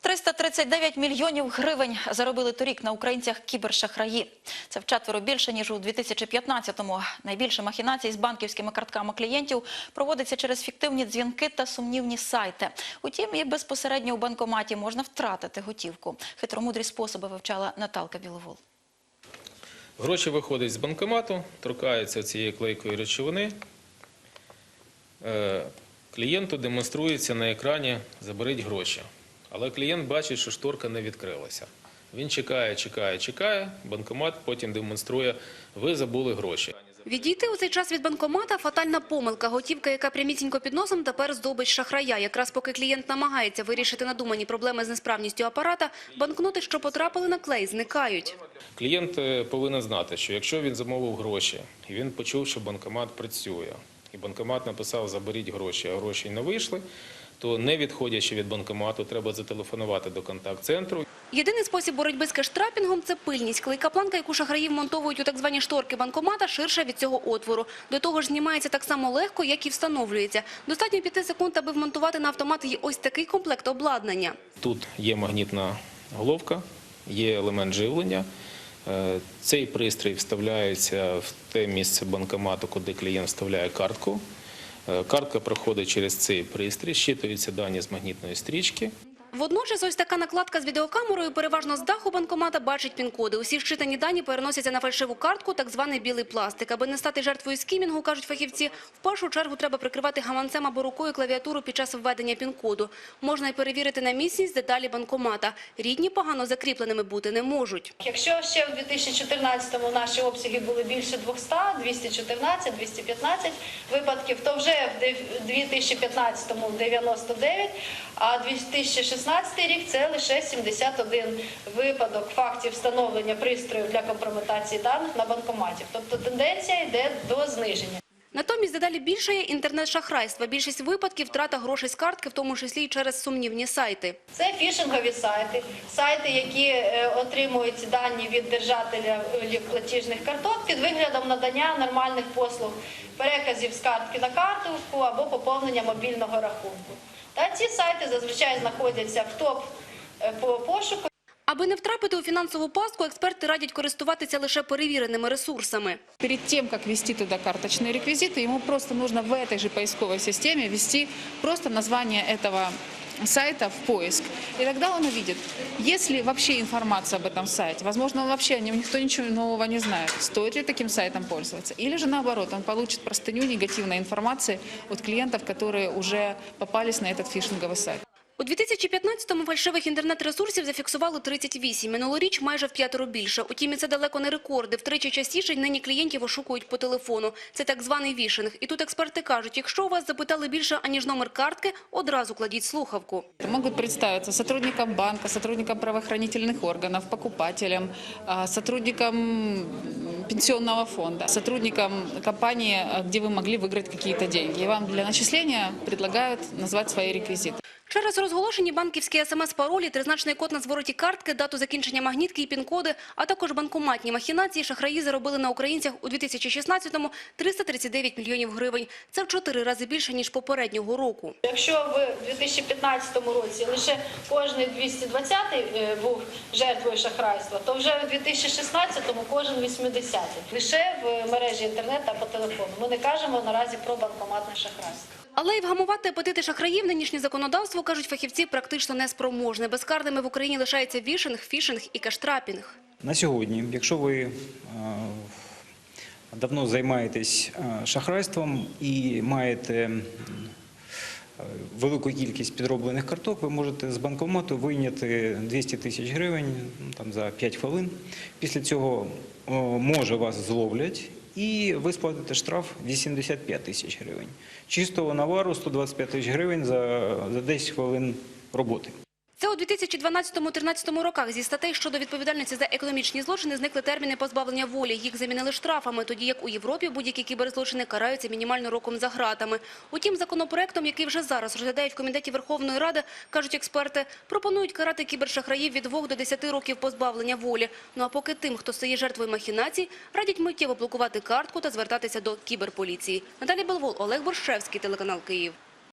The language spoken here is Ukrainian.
339 мільйонів гривень заробили торік на українцях кібершахраї. Це вчетверо більше, ніж у 2015-му. Найбільше махінацій з банківськими картками клієнтів проводиться через фіктивні дзвінки та сумнівні сайти. Утім, і безпосередньо у банкоматі можна втратити готівку. Хитромудрі способи вивчала Наталка Біловол. Гроші виходять з банкомату, торкаються цієї клейкої речовини. Е, Клієнту демонструється на екрані «Заберіть гроші». Але клієнт бачить, що шторка не відкрилася. Він чекає, чекає, чекає. Банкомат потім демонструє «Ви забули гроші». Відійти у цей час від банкомата – фатальна помилка. Готівка, яка прямісінько під носом, тепер здобич шахрая. Якраз поки клієнт намагається вирішити надумані проблеми з несправністю апарата, банкноти, що потрапили на клей, зникають. Клієнт е, повинен знати, що якщо він замовив гроші, і він почув, що банкомат працює, і банкомат написав «заберіть гроші», а гроші не вийшли, то не відходячи від банкомату, треба зателефонувати до контакт-центру Єдиний спосіб боротьби з кештрапінгом – це пильність. Клейка планка, яку шахраї вмонтовують у так звані шторки банкомата, ширша від цього отвору. До того ж, знімається так само легко, як і встановлюється. Достатньо 5 секунд, аби вмонтувати на автомат і ось такий комплект обладнання. Тут є магнітна головка, є елемент живлення. Е, Цей пристрій вставляється в те місце банкомату, куди клієнт вставляє картку. Е, Картка проходить через цей пристрій, щитуються дані з магнітної стрічки. Водночас ось така накладка з відеокамерою переважно з даху банкомата бачить пін-коди. Усі щитані дані переносяться на фальшиву картку, так званий білий пластик. Аби не стати жертвою скімінгу, кажуть фахівці, в першу чергу треба прикривати гаманцем або рукою клавіатуру під час введення пін-коду. Можна й перевірити на міцність деталі банкомата. Рідні погано закріпленими бути не можуть. Якщо ще в 2014-му наші обсяги були більше 200, 214, 215 випадків, то вже в дев- 2015-му 99, а 2016 рік це лише 71 випадок фактів встановлення пристроїв для компрометації даних на банкоматі. Тобто тенденція йде до зниження. Натомість дедалі більше є інтернет-шахрайства. Більшість випадків – втрата грошей з картки, в тому числі й через сумнівні сайти. Це фішингові сайти, сайти, які е, отримують дані від держателя платіжних карток під виглядом надання нормальних послуг, переказів з картки на картку або поповнення мобільного рахунку. Та ці сайти зазвичай знаходяться в топ е, по пошуку. Аби не втрапити у фінансову пастку, експерти радять користуватися лише перевіреними ресурсами. Перед тем, как ввести туда карточные реквизиты, ему просто нужно в этой же поисковой системе ввести просто название этого сайта в поиск. И тогда он увидит, есть ли вообще информация об этом сайте. Возможно, он вообще никто ничего нового не знает. Стоит ли таким сайтом пользоваться? Или же наоборот, он получит простыню негативной информации от клиентов, которые уже попались на этот фишинговый сайт. У 2015-му фальшивих інтернет-ресурсів зафіксували 38. Минулоріч майже в п'ятеро більше. Утім, це далеко не рекорди. Втричі частіше нині клієнтів ошукують по телефону. Це так званий вішинг. І тут експерти кажуть, якщо у вас запитали більше, аніж номер картки, одразу кладіть слухавку. Могут представиться сотрудникам банка, сотрудникам правоохранительных органов, покупателям, сотрудникам пенсионного фонда, сотрудникам компании, а, где вы могли выиграть какие-то деньги. И вам для начисления предлагают назвать свои реквизиты. Через розголошені банківські смс-паролі, тризначний код на звороті картки, дату закінчення магнітки і пін-коди, а також банкоматні махінації, шахраї заробили на українцях у 2016-му 339 мільйонів гривень. Це в чотири рази більше, ніж попереднього року. Якщо в 2015 році лише кожний 220 е, був жертвою шахрайства, то вже в 2016-му кожен 80 лише в мережі інтернет та по телефону. Ми не кажемо наразі про банкоматне шахрайство. Але й вгамувати апетити шахраїв нинішнє законодавство, кажуть фахівці, практично неспроможне. Безкарними в Україні лишається вішинг, фішинг і кештрапінг. На сьогодні, якщо ви е, давно займаєтесь е, шахрайством і маєте велику кількість підроблених карток, ви можете з банкомату вийняти 200 тисяч гривень ну, там, за 5 хвилин. Після цього може вас зловлять. І ви сплатите штраф 85 тисяч гривень. Чистого навару 125 тисяч гривень за, за 10 хвилин роботи. Це у 2012-13 роках зі статей щодо відповідальності за економічні злочини зникли терміни позбавлення волі. Їх замінили штрафами, тоді як у Європі будь-які кіберзлочини караються мінімально роком за гратами. Утім, законопроектом, який вже зараз розглядають в Комітеті Верховної Ради, кажуть експерти, пропонують карати кібершахраїв від 2 до 10 років позбавлення волі. Ну а поки тим, хто стає жертвою махінацій, радять миттєво блокувати картку та звертатися до кіберполіції. Наталі Белвол, Олег Борщевський, телеканал Київ.